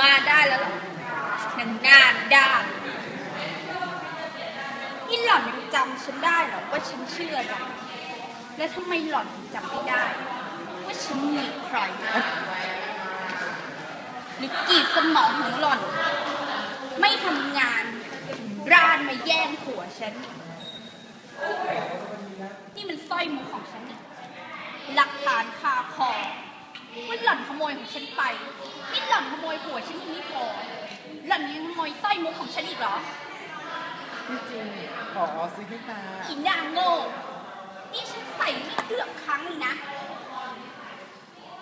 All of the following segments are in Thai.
มาได้แล้วเหรอหนังหน้าด้านนี่หล่อนยังจำฉันได้เหรอว่าฉันเชื่อหล่อแล้วทำไมหล่อนถึงจำไม่ได้ ว่าฉันมีใครหรือกีดสมองของหล่อน ไม่ทำงานร้านมาแย่งผัวฉัน นี่มันสร้อยมุกของฉันนี่หลักฐานคาคอ ว่าหล่อนขโมยของฉันไปนี่หล่อนขโมยผัวฉันยังไม่พอหล่อนยังขโมยสร้อยมุกของฉันอีกเหรอไม่จริงขอซื้อให้ตาอีนางโง่นี่ฉันใส่ไม่เกือบครั้งเลยนะ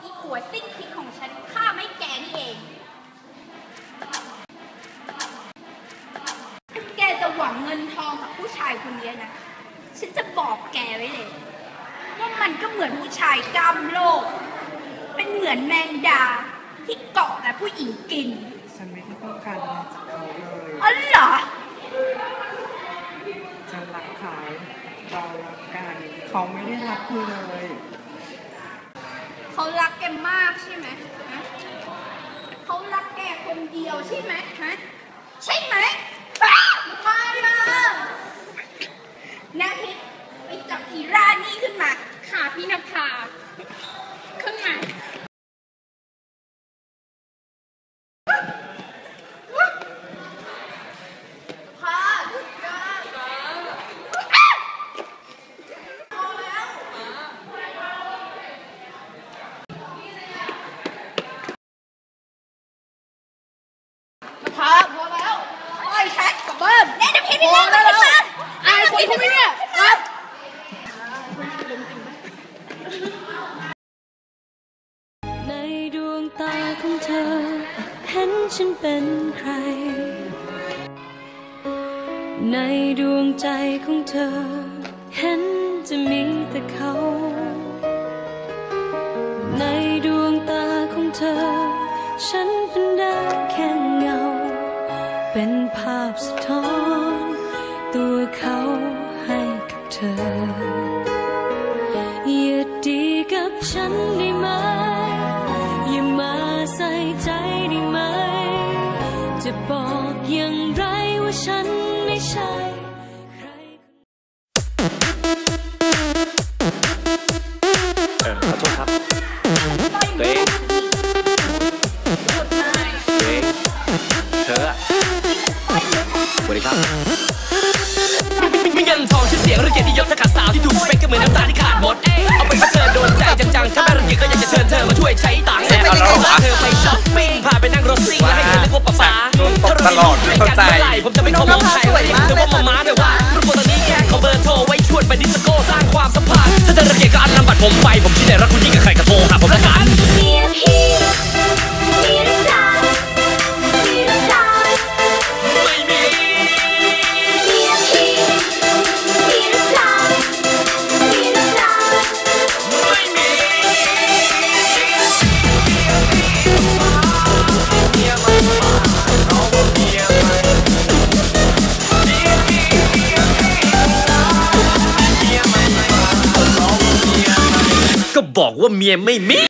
อีผัวสิ้นคิดของฉันฆ่าไม่แกนี่เองถ้าแกจะหวังเงินทองกับผู้ชายคนนี้นะ ฉันจะบอกแกไว้เลย ว่ามันก็เหมือนผู้ชายกล้ามโลก เป็นเหมือนแมงดา ที่เกาะแต่ผู้หญิงกิน ฉันไม่ได้ต้องการอะไรจากเขาเลยอ๋อเหรอ ฉันรักเขาเรารักกันเขาไม่ได้รักคุณเลยเขารักแกมากใช่ไหมฮะเขารักแกคนเดียวใช่ไหมฮะใช่ไหมอ้าวมามานาทิตไปจับอีรานี่ขึ้นมา ค่ะพี่นภาขึ้นมา พาหยุดนะอ้าวพอแล้ว พาพอแล้วไอ้แท็กกลับ พี่พี่เล่นแล้วนะอายคนเขาไมเนี่ยครับในดวงตาของเธอ เห็นฉันเป็นใคร ในดวงใจของเธอ เห็นจะมีแต่เขา ในดวงตาของเธอ ฉันเป็นได้แค่เงา เป็นภาพสะท้อน เธอ อย่าดีกับฉันได้ไหม อย่ามาใส่ใจได้ไหม จะบอกอย่างไรว่าฉันไม่ใช่ เกียจก็อยากจะเชิญเธอมาช่วยใช้ตังค์แอบเอาแล้วเหรอพาเธอไปช้อปปิ้งพาไปนั่งรถซิ่งและให้เธอเรียกว่าป๊าป๊าโดนตบตลอดไม่เข้าใจถ้รอยู่ด้วยกันเมื่อไหร่ผมจะไม่ขอมองใครและเรียกเธอว่ามาม้าแต่ว่ารูปโปรตอนนี้แค่ขอเบอร์โทรไว้ชวนไปดิสโก้สร้างความสัมพันธ์ถ้าเธอรังเกียจก็อันนำบัตรผมไปผม บอกว่าเมียไม่มี